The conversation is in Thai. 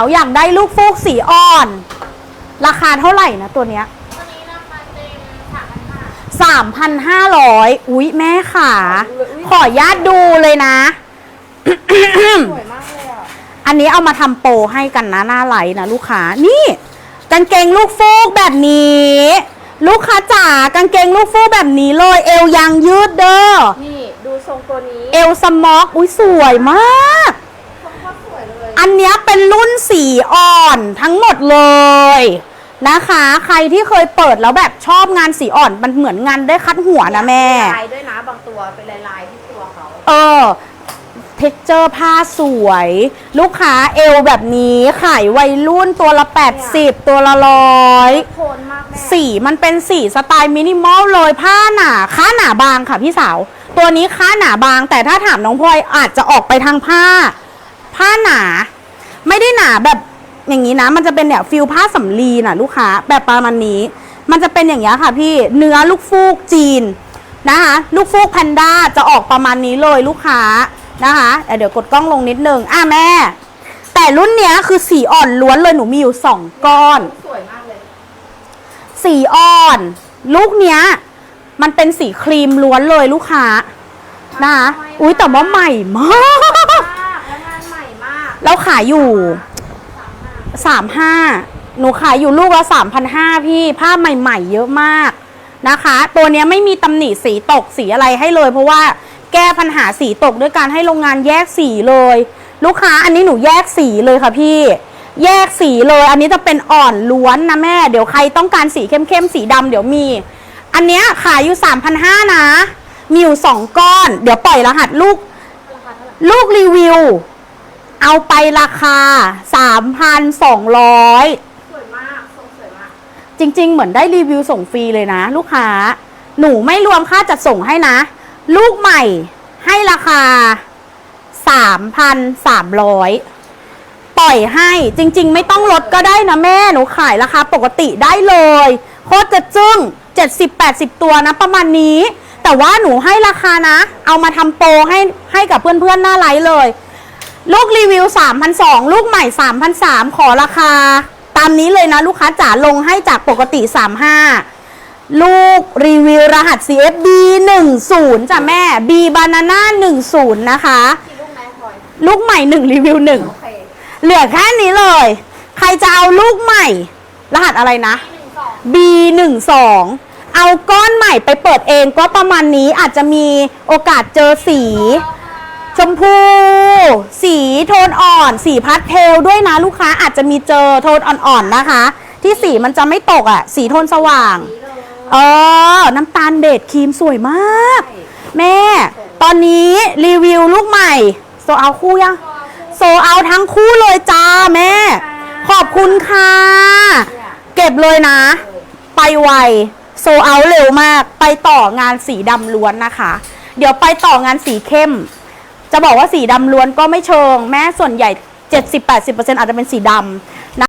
เอาอยากได้ลูกฟูกสีอ่อน ราคาเท่าไหร่นะตัวเนี้ยตัวนี้ราคาเต็มสามพันห้า3,500อุ๊ยแม่ขา ขอญาตดูเลยนะ สวยมากเลยอะอันนี้เอามาทำโปรให้กันนะหน้าไหลนะลูกค้า นี่กางเกงลูกฟูกแบบนี้ ลูกค้าจ๋ากางเกงลูกฟูกแบบนี้เลย เอวยางยืดเด้อ นี่ดูทรงตัวนี้ เอวสมอก อุ้ยสวยมาก อันเนี้ยเป็นรุ่นสีอ่อนทั้งหมดเลยนะคะ ใครที่เคยเปิดแล้วแบบชอบงานสีอ่อนมันเหมือนงานได้คัดหัวนะแม่ลายด้วยนะบางตัวเป็นลายลายๆที่ตัวเขาเออเท็กเจอร์ผ้าสวย ลูกค้าเอวแบบนี้ขายวัยรุ่นตัวละ 80 ตัวละร้อยโทนมากแม่สีมันเป็นสีสไตล์มินิมอลเลยผ้าหนาค่าหนาบางค่ะพี่สาว ตัวนี้ค่าหนาบางแต่ถ้าถามน้องพลอยอาจจะออกไปทางผ้า ผ้าหนาไม่ได้หนา แบบอย่างนี้นะ มันจะเป็นเนี่ยฟิลผ้าสำลีน่ะลูกค้าแบบประมาณนี้ มันจะเป็นอย่างนี้ยค่ะพี่เนื้อลูกฟูกจีนนะคะลูกฟูกแพนด้าจะออกประมาณนี้เลยลูกค้านะคะแต่เดี๋ยวกดกล้องลงนิดนึงอะแม่ แต่รุ่นเนี้ยคือสีอ่อนล้วนเลยหนูมีอยู่สองก้อนสวยมากเลย สีอ่อน ลูกเนี้ย มันเป็นสีครีมล้วนเลยลูกค้านะคะอุ้ยแต่ว่าใหม่มากมากและงานใหม่มากเราขายอยู่ สามห้าหนูขายอยู่ลูกละสามพันห้าพี่ผ้าใหม่ ๆ เยอะมากนะคะ ตัวนี้ไม่มีตำหนิสีตกสีอะไรให้เลย เพราะว่าแก้ปัญหาสีตกด้วยการให้โรงงานแยกสีเลย ลูกค้าอันนี้หนูแยกสีเลยค่ะพี่ แยกสีเลย อันนี้จะเป็นอ่อนล้วนนะแม่ เดี๋ยวใครต้องการสีเข้มๆสีดำเดี๋ยวมี อันเนี้ยขายอยู่ 3,500นะ มีอยู่2ก้อน เดี๋ยวปล่อยรหัสลูก ลูกรีวิว เอาไปราคา 3,200 สวยมากทรงสวยมากจริง ๆ เหมือนได้รีวิวส่งฟรีเลยนะ ลูกค้า หนูไม่รวมค่าจัดส่งให้นะ ลูกใหม่ให้ราคา 3,300 ปล่อยให้จริง ๆ ไม่ต้องลดก็ได้นะแม่หนูขายราคาปกติได้เลย โคตรจะจึ้ง 70-80 ตัวนะประมาณนี้ แต่ว่าหนูให้ราคานะ เอามาทำโปรให้ให้กับเพื่อนๆหน้าไลฟ์เลย ลูกรีวิว3,200ลูกใหม่3,300ขอราคา ตามนี้เลยนะลูกค้าจ๋าลงให้จากปกติ 35 ลูกรีวิวรหัส CFB 10จ้ะแม่ B Banana 10 นะคะกี่ลูกแม่พลอยลูกใหม่ 1 รีวิว โอเค1เหลือแค่นี้เลย ใครจะเอาลูกใหม่ รหัสอะไรนะ หนึ่งสอง B 1 2 เอาก้อนใหม่ไปเปิดเองก็ประมาณนี้อาจจะมีโอกาสเจอสี ชมพู สีโทนอ่อน สีพัสเทลด้วยนะลูกค้าอาจจะมีเจอโทนอ่อนๆนะคะ ที่สีมันจะไม่ตกอะ่ะ สีโทนสว่าง เออ น้ำตาลเบจครีมสวยมาก แม่ ตอนนี้รีวิวลูกใหม่ โซเอาคู่ยัง โซเอาทั้งคู่เลยจ้าแม่ ขอบคุณค่ะเนี่ยเก็บเลยนะ ไปไว โซเอาเร็วมาก ไปต่องานสีดำล้วนนะคะ เดี๋ยวไปต่องานสีเข้ม จะบอกว่าสีดำล้วนก็ไม่เชิง แม้ส่วนใหญ่ 70-80%อาจจะเป็นสีด